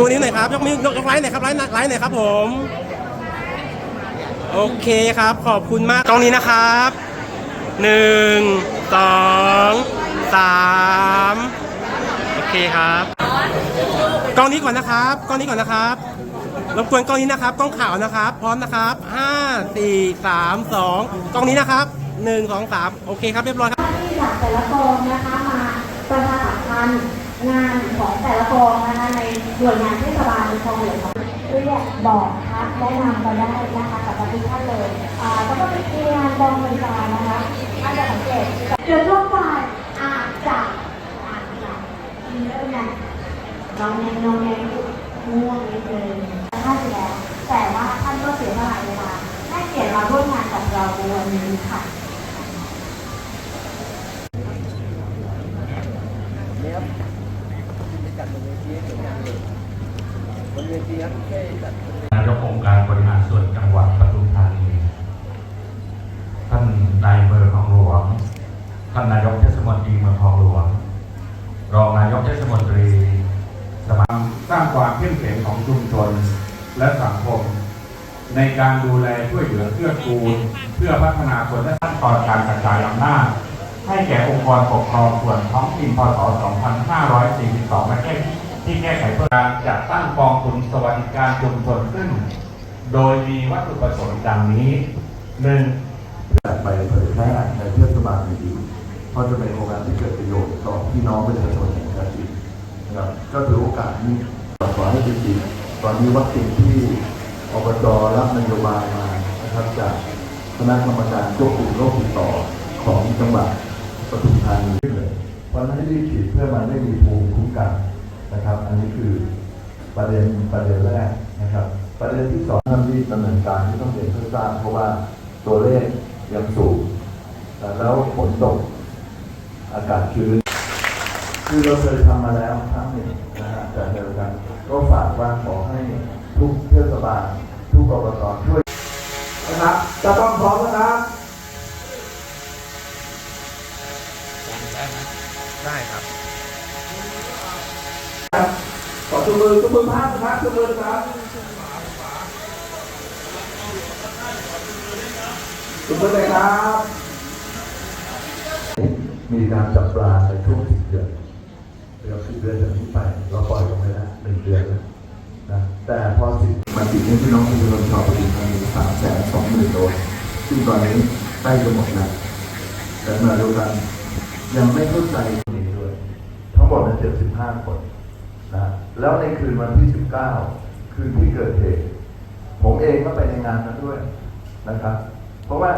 ชูนิ้วหน่อยครับ ยกนิ้วยกยกไลค์หน่อยครับไลค์หน่อยไลค์หน่อยครับผม โอเคครับ ขอบคุณมากตรงนี้นะครับหนึ่งสองสามโอเคครับกล้องนี้ก่อนนะครับกล้องนี้ก่อนนะครับรบกวนกล้องนี้นะครับกล้องขาวนะครับ พร้อมนะครับห้าสี่สามสองกล้องนี้นะครับหนึ่งสองสามโอเคครับเรียบร้อยครับที่จากแต่ละกองนะคะมาประชาสัมพันธ์ งานของแต่ละกองนะคะในหน่วยงานเทศบาลคลองหลวงขอเรียกบอกทักแนะนำกันได้นะคะกับทุกท่านเลยอ่าแล้วก็เป็นงานกองบริการนะคะอาจจะสังเกตเดี๋ยวช่วงบ่ายอาจจะอาจจะมีเรื่องนั้นน้องแนงน้องแนงง่วงนิดนึงท่านแล้วแต่ว่าท่านก็เสียสละเวลาให้เกียรติมาร่วมงานกับเราในะค่ะ วันนี้ค่ะนายกองค์การบริหารส่วนจังหวัดปทุมธานี ท่านนายอำเภอคลองหลวง ท่านนายกเทศมนตรีเมืองคลองหลวง รองนายกเทศมนตรี สมาสร้างความเข้มแข็งของชุมชนและสังคม ในการดูแลช่วยเหลือเพื่อกูล เพื่อพัฒนาคนและขั้นตอนการกระจายอำนาจ ให้แก่องค์กรปกครองส่วนท้องถิ่นพศ 2542และแก้ที่แก้ไขเพื่อการจัดตั้งกองทุนสวัสดิการชุมชนขึ้น โดยมีวัตถุประสงค์ดังนี้หนึ่งไปเผยแพร่ในเทศบาลอื่นๆเพราะจะเป็นโครงการที่เกิดประโยชน์ต่อพี่น้องประชาชนอย่างแท้จริงนะครับก็ถือโอกาสนี้ขอให้จริงตอนนี้วัคซีนที่อบจรับนโยบายมานะครับจากคณะกรรมการควบคุมโรคติดต่อของจังหวัด ปทุมธานีเลยเพราะฉะนั้นให้รีบฉีดเพื่อมันไม่มีภูมิคุ้มกันนะครับ อันนี้คือประเด็นประเด็นแรกนะครับ ประเด็นที่สองท่านรีบดำเนินการที่ต้องเรียนเพื่อทราบเพราะว่าตัวเลขยังสูงแล้วฝนตกอากาศชื้นคือเราเคยทำมาแล้วครั้งหนึ่งนะฮะแต่เดียวกัน ก็ฝากว่าขอให้ทุกเทศบาลทุกอบตช่วยนะครับจะต้องพร้อมนะครับ ได้ครับขอจุมือจุมือภาพนะครับจุมือครับจุมือเลยครับ มีการจับปลาในช่วงสิบเดือนเดี๋ยวสิบเดือนจากนี้ไปเราปล่อยลงไปแล้วหนึ่งเดือนแล้วนะแต่พอสิบมันติดให้พี่น้องประชาชนชาวปทุมธานีสามแสนสองหมื่นโดสซึ่งตอนนี้ใกล้จะหมดแล้วแต่ขณะเดียวกัน ยังไม่เข้าใจตรงนี้ด้วย ทั้งหมดมันเจ็ดสิบห้าคนนะแล้วในคืนวันที่สิบเก้าคืนที่เกิดเหตุ ผมเองก็ไปในงานนั้นด้วยนะครับ เพราะว่า